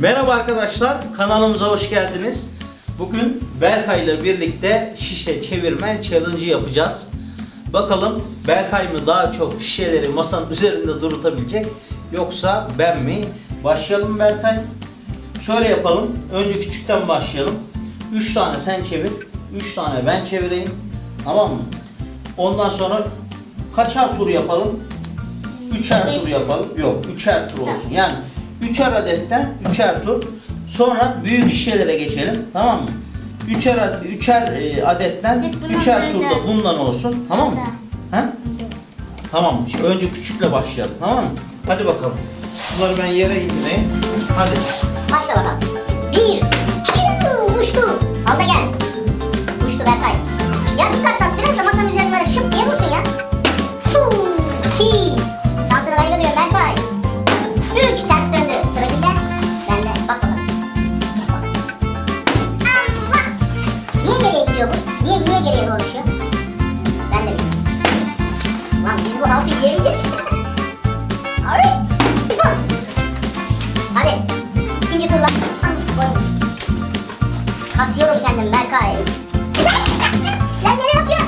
Merhaba arkadaşlar, kanalımıza hoş geldiniz. Bugün Berkay ile birlikte şişe çevirme challenge yapacağız. Bakalım Berkay mı daha çok şişeleri masanın üzerinde durutabilecek yoksa ben mi? Başlayalım Berkay. Şöyle yapalım. Önce küçükten başlayalım. 3 tane sen çevir, 3 tane ben çevireyim. Tamam mı? Ondan sonra kaçar tur yapalım? Üçer tur yapalım. Yok, üçer tur olsun. Yani üçer adetten üçer tur. Sonra büyük şişelere geçelim. Tamam mı? Üçer, ad- üçer e, adetten bundan üçer böyle. turda bundan olsun. Tamam mı? Ha? Tamam. Şimdi önce küçükle başlayalım. Tamam mı? Hadi bakalım. Şunları ben yere indireyim. Hadi. Başla bakalım. Berkay. Sen nereye?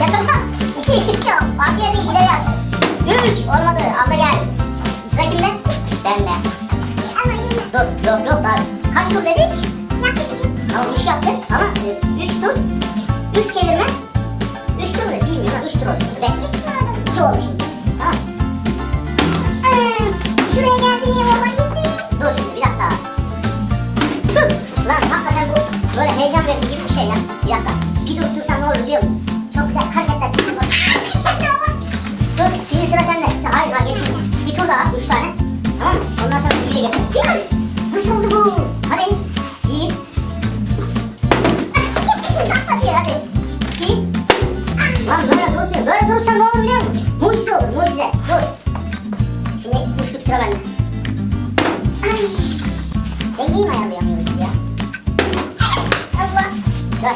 Yakınma. İki. İki. Arkaya değil ileri. Üç. Olmadı. Abla gel. Sıra kimde? Bende. Dur. Yok yok daha. Kaç tur dedik? Ama üç yaptık ama e, üç tur. Üç çevirme. Üç tur mu? Bilmiyorum üç tur olsun. Ve iki oldu şimdi. Böyle heyecan verici gibi bir şey ya. Bir dakika. Bir dur dursan ne olur biliyor musun? Çok güzel hareketler çıktı. bak. dur şimdi sıra sende. Sen, hayır daha geçmedin. Bir tur daha üç tane. Tamam mı? Ondan sonra büyüye geçelim. Nasıl oldu bu? Hadi. Bir. Hadi hadi. İki. Lan böyle durmuyor. Böyle durursan ne olur biliyor musun? Mucize olur mucize. Dur. Şimdi uçtuk sıra bende. Ay. Biz ya? Allah. Dur.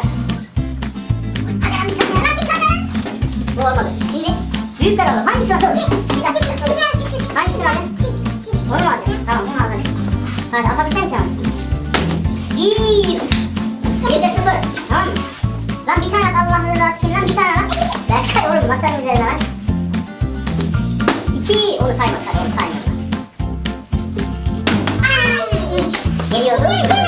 Hadi bir tane lan bir tane lan. Bu olmadı. Şimdi büyükler alalım. Hangisi alalım? Bir dakika. Hangisini alalım? Onu mu alacağım? Tamam bunu aldım. Hadi atabilecek misin abi? Bir. Bir de sıfır. Tamam mı? Lan bir tane at Allah'ın rızası için lan bir tane lan. Berkay oğlum masanın üzerine lan. İki. Onu saymadık hadi onu saymadık. Üç. Geliyordu.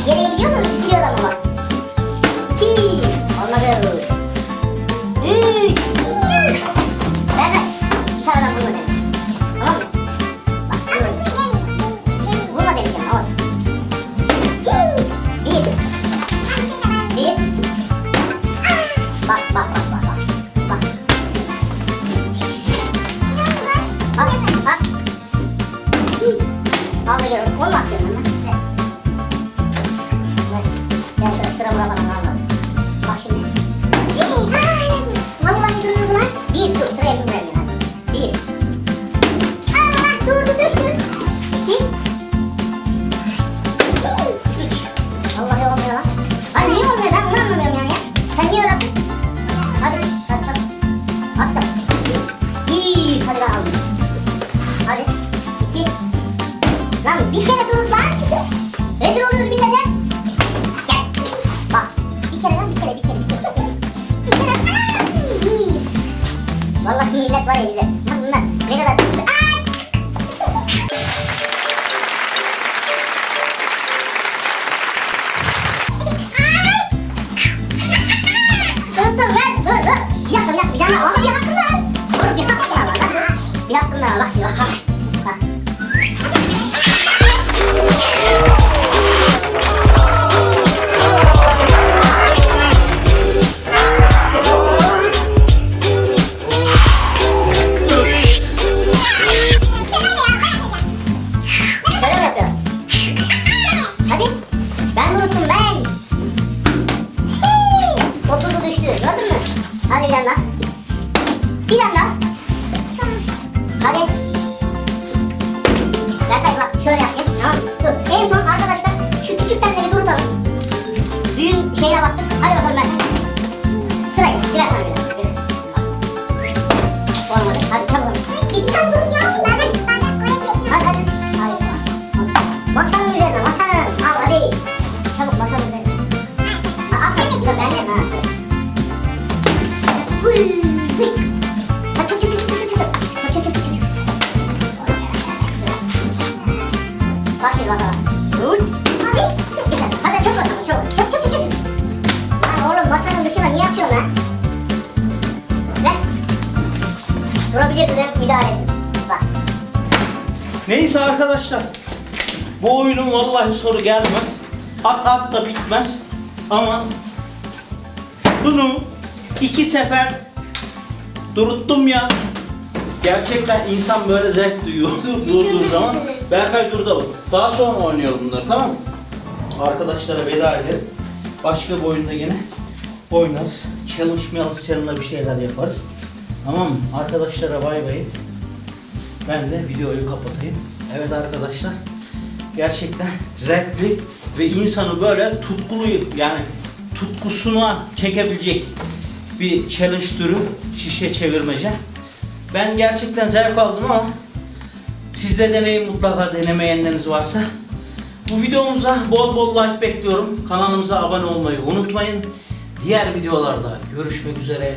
Mu? Bitiriyor da mı bak. İki. Olmadı. Üç. Berkay. Bir tane ben bununla deneyeceğim. Tamam mı? Bak bununla Bununla deneyeceğim. Olsun. Bir. Bir. Bak bak bak bak bak. Bak. Bak bak. Al da gel. Onu atacağım ben? Gel şöyle sıra Vallahi millet var ya bize. Lan bunlar ne kadar... Ay! Dur ver dur dur. Bir dakika bir dakika bir dakika ama bir hakkım daha. Dur bir hakkım daha var. Bir hakkım daha var bak şimdi bak bak. Bak. Bir daha. Hadi. Berkay bak şöyle yapacağız. Tamam mı? Dur. En son arkadaşlar şu küçükten de bir durutalım. Büyüğün şeyine baktık. Hadi bakalım Berkay. Sırayı. Birer tane birer. birer. Olmadı. Hadi çabuk. Bir, bir tane dur ya. Hadi hadi. Hayır. Masanın. Bak şimdi bakalım. Dur. Hadi. Hadi çok bakalım çok. Çok çok çok çok. Lan oğlum masanın dışına niye atıyorsun lan? Ver. Durabilirdi de müdahale et. Bak. Neyse arkadaşlar. Bu oyunun vallahi soru gelmez. At at da bitmez. Ama şunu iki sefer duruttum ya. Gerçekten insan böyle zevk duyuyor durduğu zaman. Berkay dur da bak. Daha sonra oynayalım bunları tamam mı? Arkadaşlara veda edelim. Başka bir oyunda yine oynarız. Challenge malış challenge bir şeyler yaparız. Tamam mı? Arkadaşlara bay bay et. Ben de videoyu kapatayım. Evet arkadaşlar. Gerçekten zevkli ve insanı böyle tutkulu yani tutkusuna çekebilecek bir challenge türü şişe çevirmece. Ben gerçekten zevk aldım ama siz de deneyin mutlaka denemeyenleriniz varsa. Bu videomuza bol bol like bekliyorum. Kanalımıza abone olmayı unutmayın. Diğer videolarda görüşmek üzere.